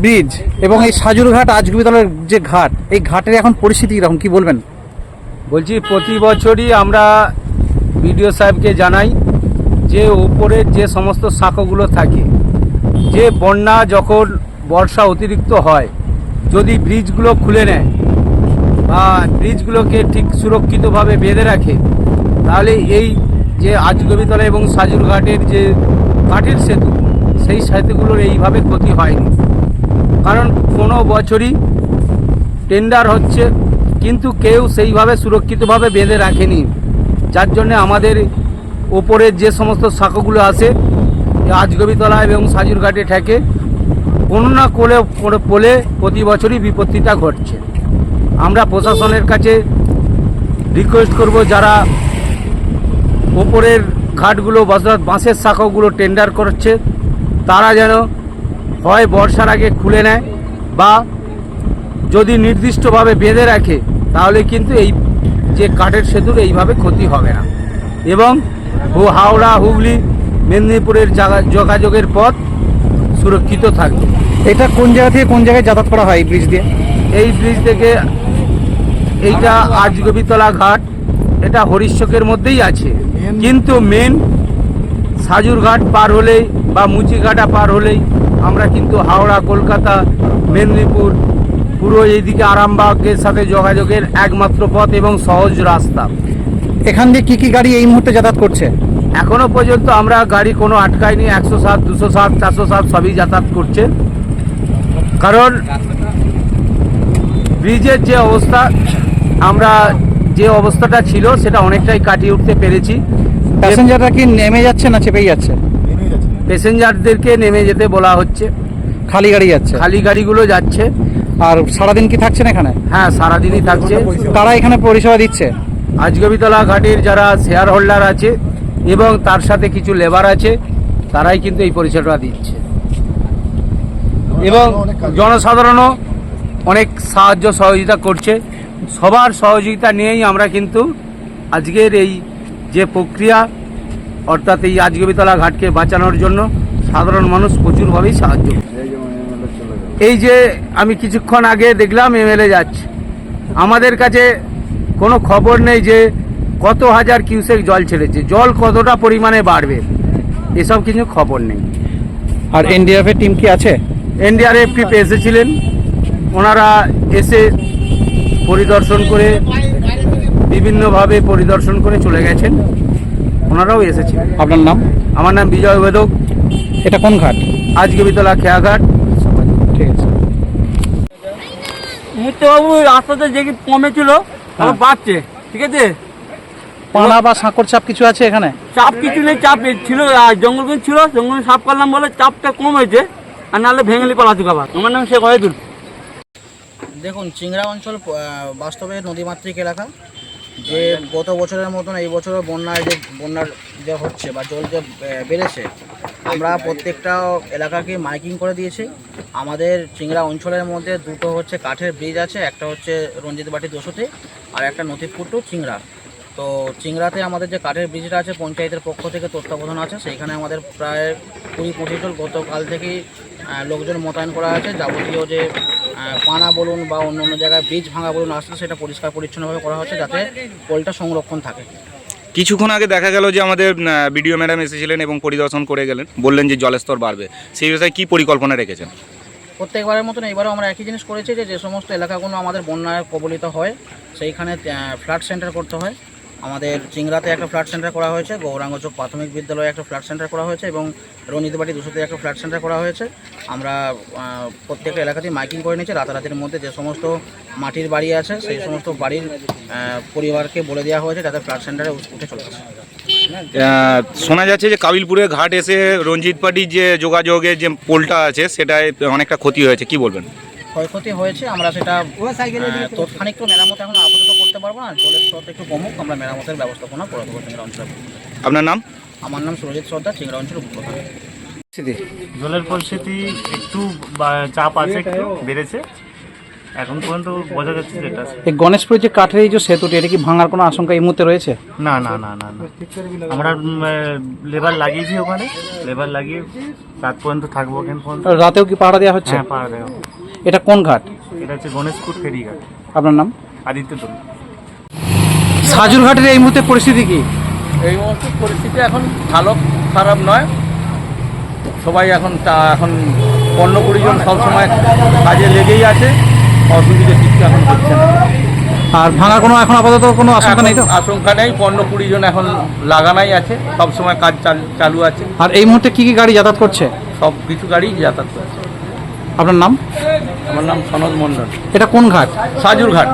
Bridge এবং এই সাজুর সাজুরঘাট আজগুবিতলার যে ঘাট, এই ঘাটের এখন পরিস্থিতি কীরকম? কি বলবেন? বলছি, প্রতি বছরই আমরা বিডিও সাহেবকে জানাই যে উপরের যে সমস্ত শাখাগুলো থাকে, যে বন্যা যখন বর্ষা অতিরিক্ত হয়, যদি ব্রিজগুলো খুলে নেয় বা ব্রিজগুলোকে ঠিক সুরক্ষিতভাবে বেঁধে রাখে, তাহলে এই যে আজগবিতলা এবং সাজুরঘাটের যে কাঠের সেতু, সেই সেতুগুলোর এইভাবে ক্ষতি হয়নি। কারণ কোনো বছরই টেন্ডার হচ্ছে, কিন্তু কেউ সেইভাবে সুরক্ষিতভাবে বেঁধে রাখেনি। যার জন্য আমাদের ওপরের যে সমস্ত শাখাগুলো আছে আজগবিতলা এবং সাজুরঘাটে ঠেকে, কোনো না কোলে পোলে প্রতি বছরই বিপত্তিটা ঘটছে। আমরা প্রশাসনের কাছে রিকোয়েস্ট করব যারা ওপরের ঘাটগুলো, বাঁশের শাখাগুলো টেন্ডার করছে, তারা যেন হয় বর্ষার আগে খুলে নেয় বা যদি নির্দিষ্টভাবে বেঁধে রাখে তাহলে কিন্তু এই যে কাঠের সেতুর এইভাবে ক্ষতি হবে না। এবং হাওড়া হুগলি মেদিনীপুরের যোগাযোগের পথ সুরক্ষিত থাকবে। এটা কোন জায়গা থেকে কোন জায়গায় যাতায়াত করা হয় এই ব্রিজ দিয়ে? এই ব্রিজ থেকে এইটা আজগবিতলা ঘাট এটা হরিশ্বকের মধ্যেই আছে। কিন্তু মেন সাজুর ঘাট পার হলেই বা মুচিঘাটা পার হলেই আমরা কিন্তু হাওড়া কলকাতা মেদিনীপুর পুরো এইদিকে আরামবাগের সাথে যোগাযোগের একমাত্র পথ এবং সহজ রাস্তা। এখান দিয়ে কী কী গাড়ি এই মুহূর্তে যাতায়াত করছে? এখনও পর্যন্ত আমরা গাড়ি কোনো আটকায়নি একশো সাত দুশো সাত চারশো সাত সবই যাতায়াত করছে। কারণ ব্রিজের যে অবস্থা আমরা যে অবস্থাটা ছিল সেটা অনেকটাই কাটিয়ে উঠতে পেরেছি। প্যাসেঞ্জাররা কি নেমে যাচ্ছে না চেপেই যাচ্ছে? প্যাসেঞ্জারদেরকে নেমে যেতে বলা হচ্ছে। খালি গাড়ি যাচ্ছে? খালি গাড়িগুলো যাচ্ছে। আর সারাদিন কি থাকছেন এখানে? হ্যাঁ সারাদিনই থাকছে। তারা এখানে পরিষেবা দিচ্ছে? আজগবিতলা ঘাটের যারা শেয়ার হোল্ডার আছে এবং তার সাথে কিছু লেবার আছে তারাই কিন্তু এই পরিষেবা দিচ্ছে। এবং জনসাধারণও অনেক সাহায্য সহযোগিতা করছে। সবার সহযোগিতা নিয়েই আমরা কিন্তু আজকের এই যে প্রক্রিয়া অর্থাৎ এই আজগবিতলা ঘাটকে বাঁচানোর জন্য সাধারণ মানুষ প্রচুরভাবেই সাহায্য। এই যে আমি কিছুক্ষণ আগে দেখলাম এমএলএ যাচ্ছে। আমাদের কাছে কোনো খবর নেই যে কত হাজার কিউসেক জল ছেড়েছে। জল কতটা পরিমাণে বাড়বে? এসব কিছু খবর নেই। আর এনডিএফ এর টিম কি আছে? এনডিআরএফ টিপ এসেছিলেন। ওনারা এসে পরিদর্শন করে বিভিন্নভাবে পরিদর্শন করে চলে গেছেন। ওনারাও এসেছিলেন। আপনার নাম? আমার নাম বিজয় বেদক। এটা কোন ঘাট? আজকে বিতলা খেয়াঘাট। ঠিক আছে। মুহূর্তবাবু রাস্তাতে যে কি কমেছিল আবার বাড়ছে ঠিক আছে? পানা বা সাঁকর চাপ কিছু আছে এখানে? চাপ কিছু নেই চাপ ছিল আর জঙ্গলগুলো ছিল জঙ্গল সাফ করলাম বলে চাপটা কম হয়েছে আর নাহলে ভেঙেলি পালাতুক আবার আমার নাম শেখ ওয়াহিদুল। দেখুন চিংড়া অঞ্চল বাস্তবে নদীমাতৃক এলাকা। যে গত বছরের মতন এই বছরও বন্যায় যে বন্যার যে হচ্ছে বা জল যে বেড়েছে, আমরা প্রত্যেকটা এলাকাকে মাইকিং করে দিয়েছি। আমাদের চিংড়া অঞ্চলের মধ্যে দুটো হচ্ছে কাঠের ব্রিজ আছে, একটা হচ্ছে রঞ্জিত বাটি দোষতে আর একটা নথিপুর টু চিংড়া। তো চিংড়াতে আমাদের যে কাঠের ব্রিজটা আছে, পঞ্চায়েতের পক্ষ থেকে তত্ত্বাবধান আছে, সেইখানে আমাদের প্রায় কুড়ি পঁচিশ জন গতকাল থেকেই লোকজন মোতায়েন করা আছে। যাবতীয় যে পানা বলুন বা অন্য অন্য জায়গায় বীজ ভাঙা বলুন আসলে সেটা পরিষ্কার পরিচ্ছন্নভাবে করা হচ্ছে যাতে পোলটা সংরক্ষণ থাকে। কিছুক্ষণ আগে দেখা গেল যে আমাদের বিডিও ম্যাডাম এসেছিলেন এবং পরিদর্শন করে গেলেন বললেন যে জলস্তর বাড়বে। সেই বিষয়ে কী পরিকল্পনা রেখেছেন? প্রত্যেকবারের মতন এবারেও আমরা একই জিনিস করেছি যে যে সমস্ত এলাকাগুলো আমাদের বন্যায় কবলিত হয় সেইখানে ফ্ল্যাট সেন্টার করতে হয়। আমাদের চিংড়াতে একটা ফ্ল্যাট সেন্টার করা হয়েছে, গৌরাঙ্গ চোখ প্রাথমিক বিদ্যালয়ে একটা ফ্ল্যাট সেন্টার করা হয়েছে এবং রঞ্জিতবাটি দুশোতে একটা ফ্ল্যাট সেন্টার করা হয়েছে। আমরা প্রত্যেকটা এলাকাতেই মাইকিং করে নিয়েছি, রাতারাতির মধ্যে যে সমস্ত মাটির বাড়ি আছে, সেই সমস্ত বাড়ির পরিবারকে বলে দেওয়া হয়েছে যাতে ফ্ল্যাট সেন্টারে উঠে চলে আসে। শোনা যাচ্ছে যে কাবিলপুরের ঘাট এসে রঞ্জিত পাটির যে যোগাযোগের যে পোলটা আছে, সেটায় অনেকটা ক্ষতি হয়েছে, কি বলবেন? ক্ষয়ক্ষতি হয়েছে আমরা সেটা আহ, তৎক্ষণিক তো মেরামত এখন আপাতত করতে পারব না জলের স্রোত একটু কমুক আমরা মেরামতের ব্যবস্থাপনা করে দেবো চিংড়া অঞ্চলে আপনার নাম? আমার নাম সুরজিৎ সর্দার চিংড়া অঞ্চল উপপ্রধান জলের পরিস্থিতি একটু চাপ আছে একটু বেড়েছে। এখন পর্যন্ত বোঝা যাচ্ছে যেটা এই গণেশপুরের যে কাঠের এই যে সেতুটি এটা কি ভাঙার কোনো আশঙ্কা এই মুহূর্তে রয়েছে? না না না না না। আমরা লেবার লাগিয়েছি ওখানে। লেবার লাগিয়ে রাত পর্যন্ত থাকব ওখানে পর্যন্ত। রাতেও কি পাহাড়া দেওয়া হচ্ছে? হ্যাঁ পাওয়া দেওয়া এটা কোন ঘাট? এটা হচ্ছে গণেশপুর ফেরিঘাট। আপনার নাম? আদিত্য দল সাজুর ঘাটের এই মুহূর্তে পরিস্থিতি কি? এই মুহূর্তে পরিস্থিতি এখন ভালো খারাপ নয়। সবাই এখন তা এখন পণ্য কুড়ি জন সবসময় কাজে লেগেই আছে। অসুবিধা কিছু এখন হচ্ছে না। আর ভাঙার কোনো এখন আপাতত কোনো আশঙ্কা নেই তো? আশঙ্কা নেই পণ্য কুড়ি জন এখন লাগানাই আছে সবসময় কাজ চাল- চালু আছে। আর এই মুহূর্তে কি কি গাড়ি যাতায়াত করছে? সব কিছু গাড়ি যাতায়াত করছে। আপনার নাম? আমার নাম সনদ মণ্ডল। এটা কোন ঘাট? সাজুর ঘাট।